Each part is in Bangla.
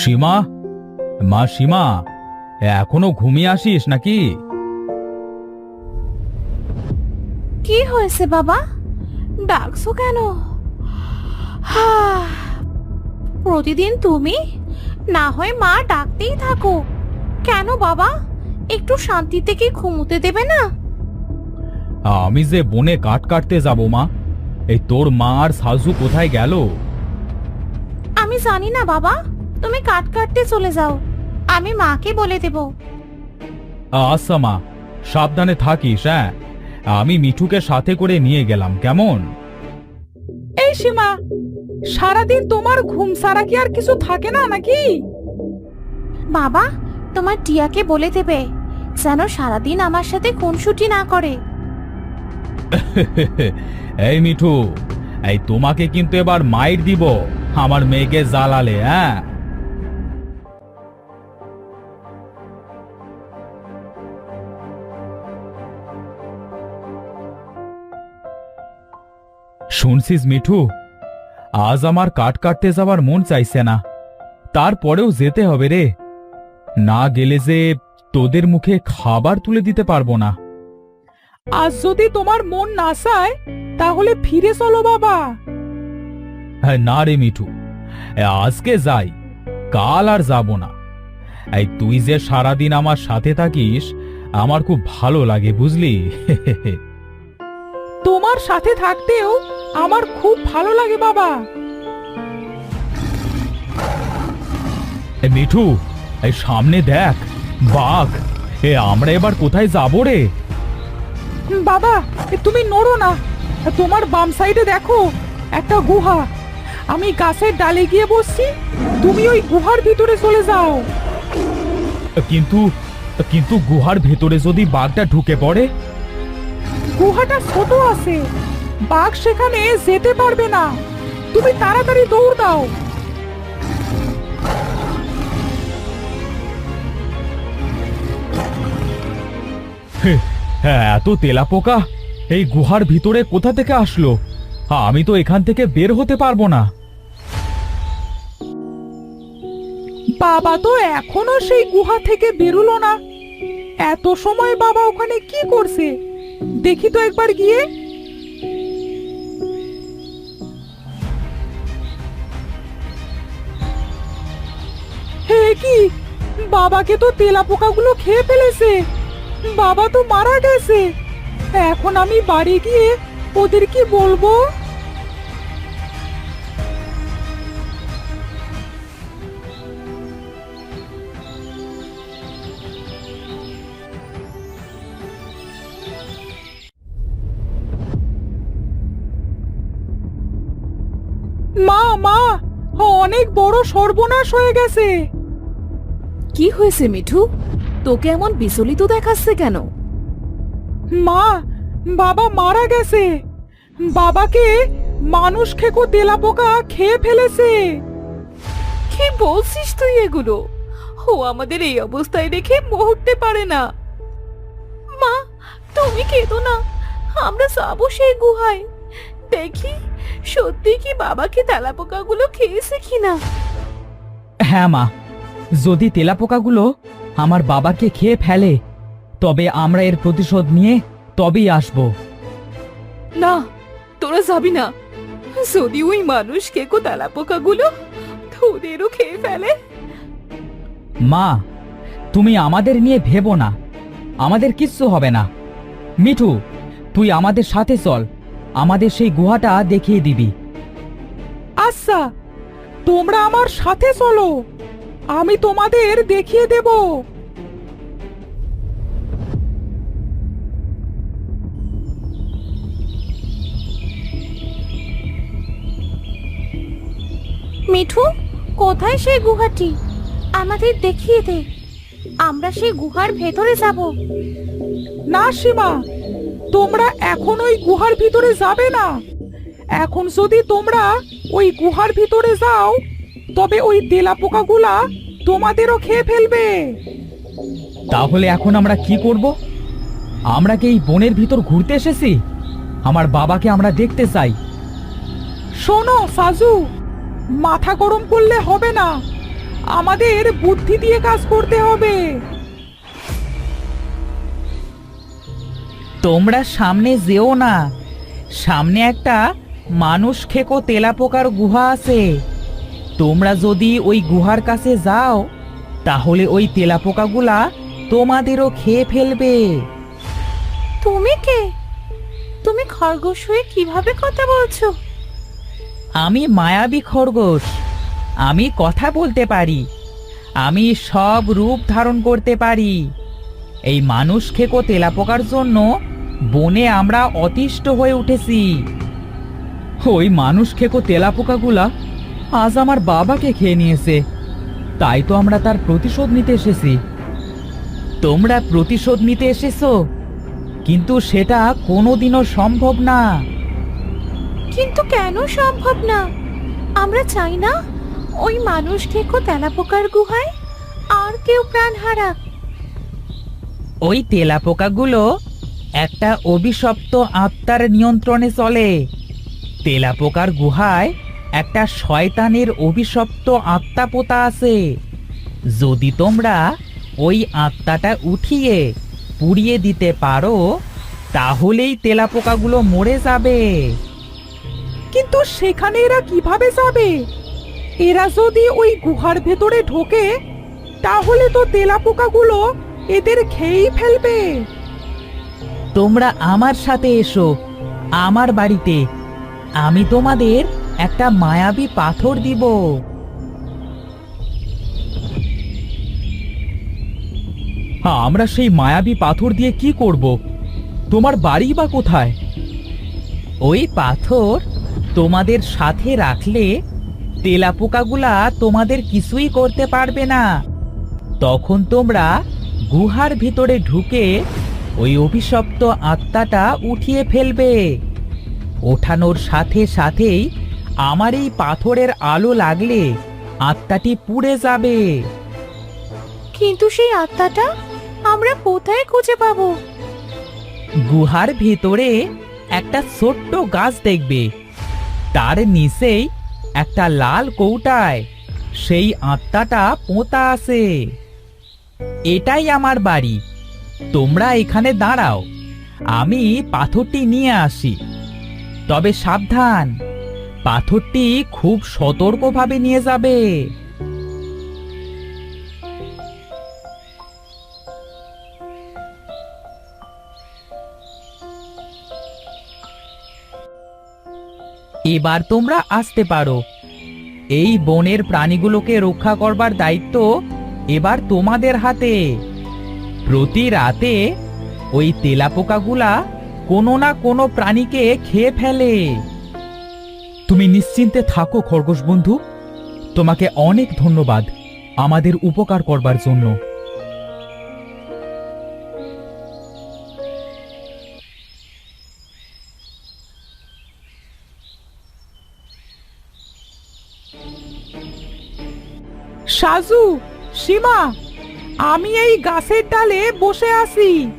সীমা? মা সীমা এখনও ঘুমিয়ে আসিস নাকি? কি হয়েছে বাবা? ডাকছো কেন? হা, প্রতিদিন তুমি? না হয় মা ডাকতেই থাকো কেন বাবা? একটু শান্তিতে কি ঘুমোতে দেবে না? আমি যে বনে কাঠ কাটতে যাব মা এই তোর মা আর সাজু কোথায় গেল? জানি না বাবা। তুমি কাট কাটতে চলে যাও। আমি মাকে বলে দেব। আচ্ছা মা সাবধানে থাকিস হ্যাঁ? আমি মিঠুকে সাথে করে নিয়ে গেলাম কেমন? এই সীমা সারাদিন তোমার ঘুম সারা কি আর কিছু থাকে না নাকি? বাবা তোমার টিয়াকে বলে দেবে যেন সারাদিন আমার সাথে খুনসুটি না করে। এই মিঠু এই তোমাকে কিন্তু এবার মাইর দিব। আমার মেয়েকে জ্বালালে হ্যাঁ? শুনছিস মিঠু? আজ আমার কাট কাটতে যাওয়ার মন চাইছে না। তারপরেও যেতে হবে রে। না গেলে যে তোদের মুখে খাবার তুলে দিতে পারব না। আজ যদি তোমার মন না চায়, তাহলে ফিরে চলো বাবা। হ্যাঁ, না রে মিঠু আজকে যাই কাল আর যাব না। এই তুই যে সারাদিন আমার সাথে থাকিস আমার খুব ভালো লাগে বুঝলি? তোমার সাথে থাকতেও আমার খুব ভালো লাগে বাবা। মিঠু এই সামনে দেখ বাঘ। এ আমরা এবার কোথায় যাব রে? বাবা তুমি নড়ো না। তোমার বাম সাইডে দেখো একটা গুহা। আমি গাছের ডালে গিয়ে বসছি তুমি ওই গুহার ভিতরে চলে যাও। কিন্তু কিন্তু গুহার ভেতরে যদি বাঘটা ঢুকে পড়ে? গুহাটা ছোট আছে বাঘ সেখানে যেতে পারবে না। তুমি তাড়াতাড়ি দৌড় দাও। হ্যাঁ এত তেলাপোকা এই গুহার ভিতরে কোথা থেকে আসলো? আমি তো এখান থেকে বের হতে পারব না। বাবা তো এখনও সেই গুহা থেকে বেরুলো না। এত সময় বাবা ওখানে কি করছে? দেখি তো একবার গিয়ে। কি? বাবাকে তো তেলা পোকাগুলো খেয়ে ফেলেছে। বাবা তো মারা গেছে। এখন আমি বাড়ি গিয়ে ওদের কি বলব? সর্বনাশ হয়ে গেছে। কি হয়েছে মিঠু? তোকে এমন বিচলিত দেখাচ্ছে কেন? মা বাবা মারা গেছে। বাবাকে মানুষ খেকো তেলাপোকা খেয়ে ফেলেছে। কি বলছিস তুই এগুলো? ও আমাদের এই অবস্থায় রেখে মুহূর্তে পারে না। মা তুমি কেঁদো না। আমরা যাব সেই গুহায়। দেখি সত্যি কি বাবাকে তেলা তেলাপোকাগুলো খেয়েছে কিনা? হ্যাঁ মা। যদি তেলাপোকাগুলো আমার বাবাকে খেয়ে ফেলে তবে আমরা এর প্রতিশোধ নিয়ে তবেই আসব। না তোরা যাবি না। যদি ওই মানুষ কেকো তেলাপোকাগুলো তোদেরও খেয়ে ফেলে। মা তুমি আমাদের নিয়ে ভেবো না। আমাদের কিচ্ছু হবে না। মিঠু তুই আমাদের সাথে চল। আমাদের সেই গুহাটা দেখিয়ে দিবি। আচ্ছা। তোমরা আমার সাথে চলো। আমি তোমাদের দেখিয়ে দেব। মিঠু কোথায় সেই গুহাটি? আমাদের দেখিয়ে দে। আমরা সেই গুহার ভেতরে যাব। না সীমা। তোমরা এখন ওই গুহার ভিতরে যাবে না। এখন যদি তোমরা ওই গুহার ভিতরে যাও তবে ওই তেলাপোকাগুলা তোমাদেরও খেয়ে ফেলবে। তাহলে এখন আমরা কি করব? আমরা কি এই বনের ভিতর ঘুরতে এসেছি? আমার বাবাকে আমরা দেখতে চাই। শোনো সাজু মাথা গরম করলে হবে না। আমাদের বুদ্ধি দিয়ে কাজ করতে হবে। তোমরা সামনে যেও না। সামনে একটা মানুষ খেকো তেলাপোকার গুহা আছে। তোমরা যদি ওই গুহার কাছে যাও তাহলে ওই তেলাপোকাগুলা তোমাদেরও খেয়ে ফেলবে। তুমি কে? তুমি খরগোশ হয়ে কীভাবে কথা বলছো? আমি মায়াবী খরগোশ। আমি কথা বলতে পারি। আমি সব রূপ ধারণ করতে পারি। এই মানুষ খেকো তেলাপোকার জন্য বনে আমরা অতিষ্ঠ হয়ে উঠেছি। ওই মানুষ খেকো তেলাপোকাগুলা আজ আমার বাবাকে খেয়ে নিয়েছে। তাই তো আমরা তার প্রতিশোধ নিতে এসেছি। তোমরা প্রতিশোধ নিতে এসেছ কিন্তু সেটা কোনোদিনও সম্ভব না। কিন্তু কেন সম্ভব না? আমরা চাই না ওই মানুষ খেকো তেলাপোকার গুহায় আর কেউ প্রাণ হারাক। ওই তেলাপোকাগুলো একটা অভিশপ্ত আত্মার নিয়ন্ত্রণে চলে। তেলাপোকার গুহায় একটা শয়তানের অভিশপ্ত আত্মা পোতা আছে। যদি তোমরা ওই আত্মাটা উঠিয়ে পুড়িয়ে দিতে পারো, তাহলেই তেলাপোকাগুলো মরে যাবে। কিন্তু সেখানে এরা কীভাবে যাবে? এরা যদি ওই গুহার ভেতরে ঢোকে, তাহলে তো তেলাপোকাগুলো এদের খেয়েই ফেলবে। তোমরা আমার সাথে এসো, আমার বাড়িতে আমি তোমাদের একটা মায়াবী পাথর দিব। হ্যাঁ আমরা সেই মায়াবী পাথর দিয়ে কি করব? তোমার বাড়ি বা কোথায়? ওই পাথর তোমাদের সাথে রাখলে তেলাপোকাগুলা তোমাদের কিছুই করতে পারবে না। তখন তোমরা গুহার ভিতরে ঢুকে ওই অভিশপ্ত আত্মাটা উঠিয়ে ফেলবে। ওঠানোর সাথে সাথেই আমার এই পাথরের আলো লাগলে আত্মাটি পুড়ে যাবে। কিন্তু সেই আত্মাটা আমরা কোথায় খুঁজে পাবো? গুহার ভিতরে একটা ছোট্ট গাছ দেখবে। তার নিচেই একটা লাল কৌটায় সেই আত্মাটা পোঁতা আছে। এটাই আমার বাড়ি। তোমরা এখানে দাঁড়াও। আমি পাথরটি নিয়ে আসি। তবে সাবধান। পাথরটি খুব সতর্কভাবে নিয়ে যাবে। এবার তোমরা আসতে পারো। এই বনের প্রাণীগুলোকে রক্ষা করবার দায়িত্ব এবার তোমাদের হাতে। প্রতি রাতে ওই তেলাপোকাগুলা কোনো না কোনো প্রাণীকে খেয়ে ফেলে। তুমি নিশ্চিন্তে থাকো, খরগোশ বন্ধু। তোমাকে অনেক ধন্যবাদ আমাদের উপকার করবার জন্য। সাজু, সীমা, আমি এই গাছের ডালে বসে আছি।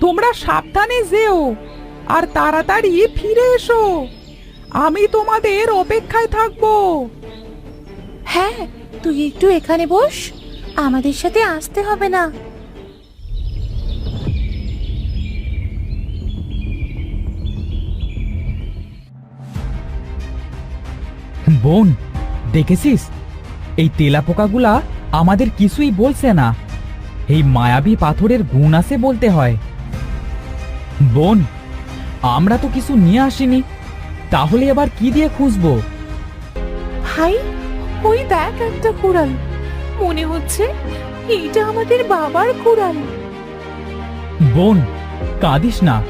তোমরা সাবধানে যেও। আর তাড়াতাড়ি ফিরে এসো। আমি তোমাদের অপেক্ষায় থাকব। হ্যাঁ তুই একটু এখানে বস। আমাদের সাথে আসতে হবে না। বোন দেখেছিস? এই তেলাপোকাগুলা আমাদের কিছুই বলছে না। এই মায়াবী পাথরের গুণ আছে বলতে হয়। বোন আমরা তো কিছু নিয়ে আসিনি। তাহলে এবার কি দিয়ে খুঁজবো? হাই ওই দেখ একটা কুড়াল। মনে হচ্ছে এইটা আমাদের বাবার কুড়াল। বোন কাঁদিস না।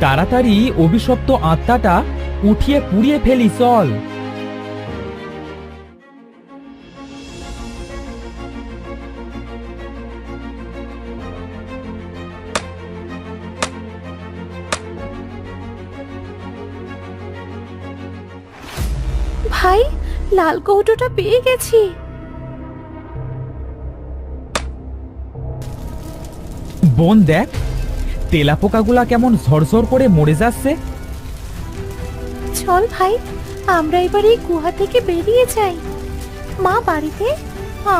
তাড়াতাড়ি অভিশপ্ত আত্মাটা উঠিয়ে পুড়িয়ে ফেলি চল। লাল কৌটোটা পেয়ে গেছি। বোন দেখ তেলাপোকাগুলা কেমন ঝরঝর করে মরে যাচ্ছে। চল ভাই আমরা এবার এই গুহা থেকে বেরিয়ে যাই। মা বাড়িতে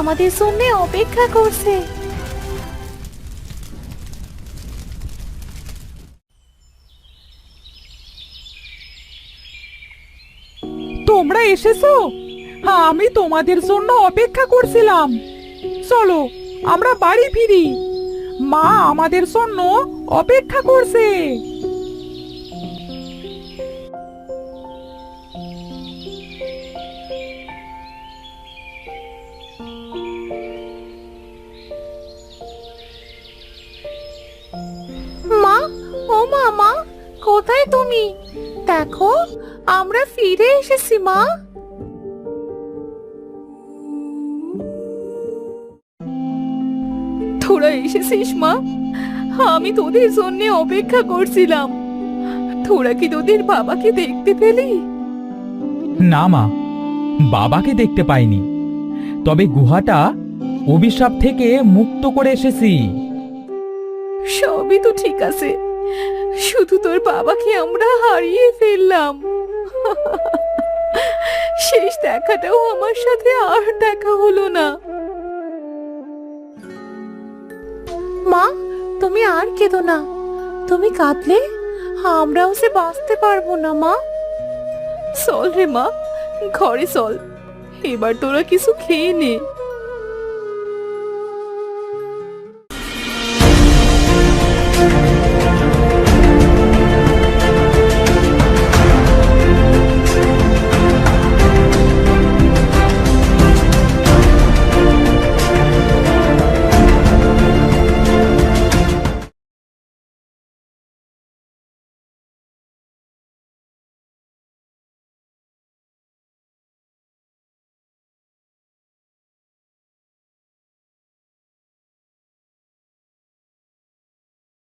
আমাদের জন্য অপেক্ষা করছে। তোমরা এসেছ? আমি তোমাদের জন্য অপেক্ষা করছিলাম। চলো, আমরা বাড়ি ফিরি। মা আমাদের জন্য অপেক্ষা করছে। মা, ও কোথায় তুমি? দেখো, আমরা ফিরে এসেছি, মা। এসেছিস মা? আমি তোদের জন্য অপেক্ষা করছিলাম। তোরা কি তোদের বাবাকে দেখতে পেলি? না মা বাবাকে দেখতে পাইনি। তবে গুহাটা অভিশাপ থেকে মুক্ত করে এসেছি। সবই তো ঠিক আছে। শুধু তোর বাবাকে আমরা হারিয়ে ফেললাম। শেষ দেখাটাও আমার সাথে আর দেখা হলো না। মা, তুমি আর কেঁদো না। তুমি কাঁদলে আমরাও সে বাঁচতে পারব না, মা। চল রে মা, ঘরে চল। এবার তোরা কিছু খেয়ে নে।